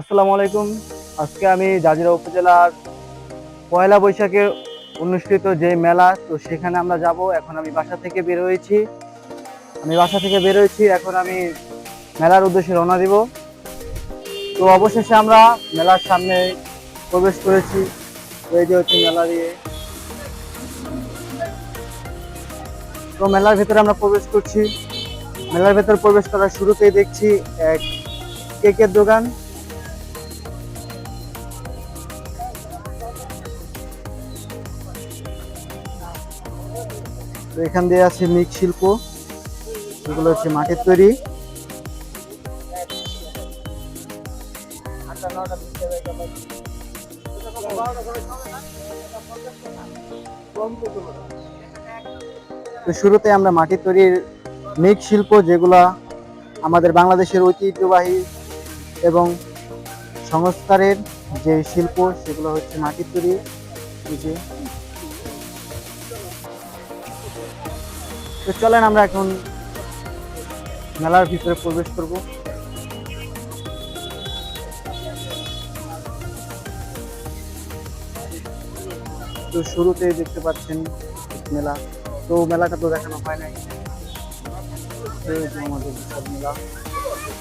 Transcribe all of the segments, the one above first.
আসসালামু আলাইকুম। আজকে আমি জাজিরা উপজেলার পয়লা বৈশাখে অনুষ্ঠিত যে মেলা, তো সেখানে আমরা যাব। এখন আমি বাসা থেকে বের হয়েছি। আমি বাসা থেকে বের হয়েছি। এখন আমি মেলার উদ্দেশ্যে রওনা দিব। তো অবশেষে আমরা মেলার সামনে প্রবেশ করেছি। এই যে হচ্ছে মেলা দিয়ে। তো মেলার ভেতরে আমরা প্রবেশ করছি। মেলার ভেতরে প্রবেশ করার শুরুতেই দেখছি এক কেকের দোকান। তো এখান দিয়ে আছে মিক শিল্প। এগুলো হচ্ছে মাটির তৈরি। তো শুরুতে আমরা মাটির তৈরির মিক শিল্প যেগুলা আমাদের বাংলাদেশের ঐতিহ্যবাহী এবং সংস্কারের যে শিল্প, সেগুলো হচ্ছে মাটির তৈরি। তো চলেন আমরা এখন মেলার ভিতরে প্রবেশ করব। তো শুরুতেই দেখতে পাচ্ছেন মেলা। তো মেলাটা তো দেখানো হয় নাই। আমাদের মেলা।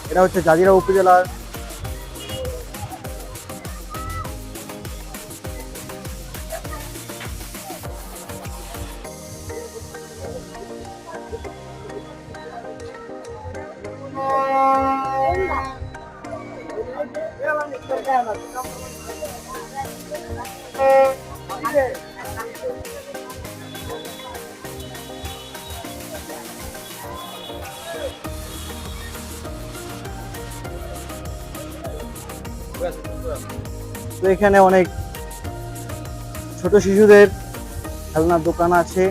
এটা হচ্ছে জাজিরা উপজেলার তো এখানে অনেক ছোট শিশুদের খেলনার দোকান আছে।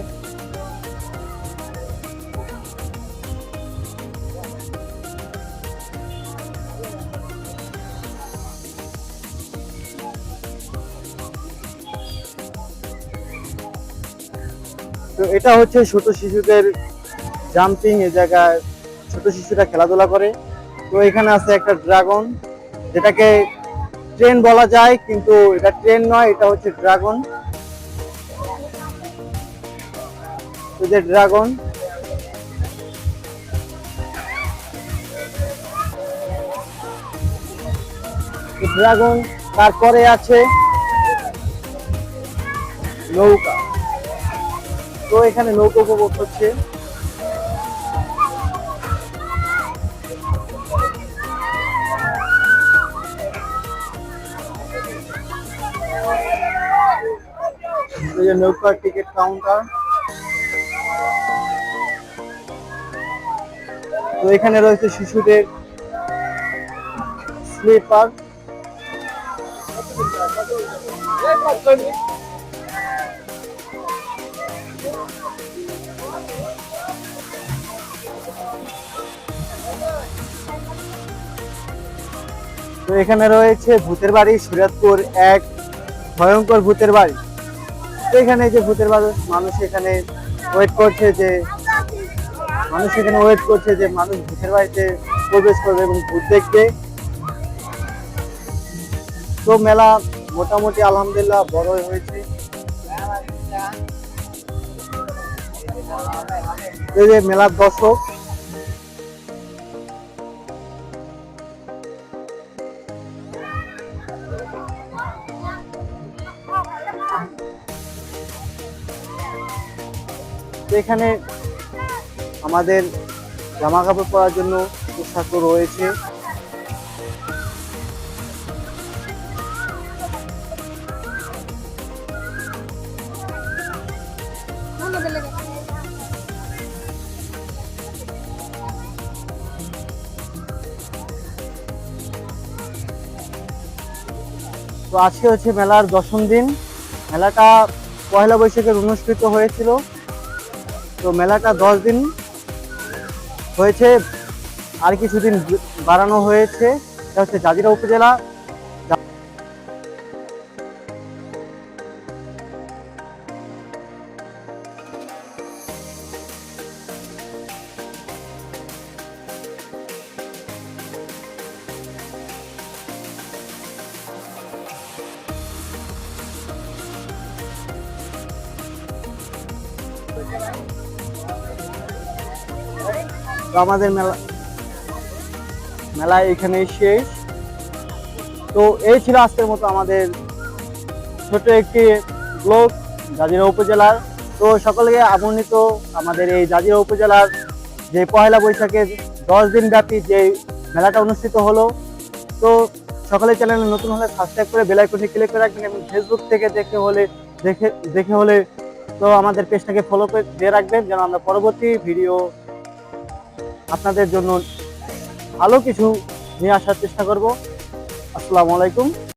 তো এটা হচ্ছে ছোট শিশুদের জাম্পিং এ জায়গায় ছোট শিশুরা খেলাধুলা করে। তো এখানে আছে একটা ড্রাগন যেটাকে ট্রেন বলা যায়, কিন্তু এটা ট্রেন নয়, এটা হচ্ছে ড্রাগন ড্রাগন ড্রাগন তারপরে আছে নৌকা। তো এখানে নৌকা উপভোগ হচ্ছে। এই যে নৌকার টিকিট কাউন্টার। তো এখানে রয়েছে শিশুদের স্লিপার। তো এখানে রয়েছে ভূতের বাড়ি, সুরাতপুর এক ভয়ঙ্কর ভূতের বাড়ি। তো এখানে যে ভূতের বাড়ি, মানুষ এখানে ওয়েট করছে যে, মানুষ এখানে ওয়েট করছে যে মানুষ ভূতের বাড়িতে প্রবেশ করবে এবং ভূত দেখবে। তো মেলা মোটামুটি আলহামদুলিল্লাহ বড় হয়েছে। এই যে মেলার দর্শক এখানে আমাদের জামা কাপড় পরার জন্য পোশাকও রয়েছে। তো আজকে হচ্ছে মেলার দশম দিন। মেলাটা পয়লা বৈশাখের অনুষ্ঠিত হয়েছিল। তো মেলাটা দশ দিন হয়েছে। আর কিছুদিন বাড়ানো হয়েছে। এটা হচ্ছে জাজিরা উপজেলা। আমাদের মেলা মেলা এখানেই শেষ। তো এই ছিল আজকের মতো আমাদের ছোট একটি ব্লক জাজিরা উপজেলার। তো সকলকে আমন্ত্রিত আমাদের এই জাজিরা উপজেলার যে পয়লা বৈশাখের দশ দিন ব্যাপী যে মেলাটা অনুষ্ঠিত হলো। তো সকলে চ্যানেলে নতুন হলে সাবস্ক্রাইব করে বেলাইকনে ক্লিক করে রাখবেন এবং ফেসবুক থেকে দেখে হলে, দেখে দেখে হলে তো আমাদের পেজটাকে ফলো করে দিয়ে রাখবেন যেন আমরা পরবর্তী ভিডিও আপনাদের জন্য ভালো কিছু নিয়ে আসার চেষ্টা করব। আসসালামু আলাইকুম।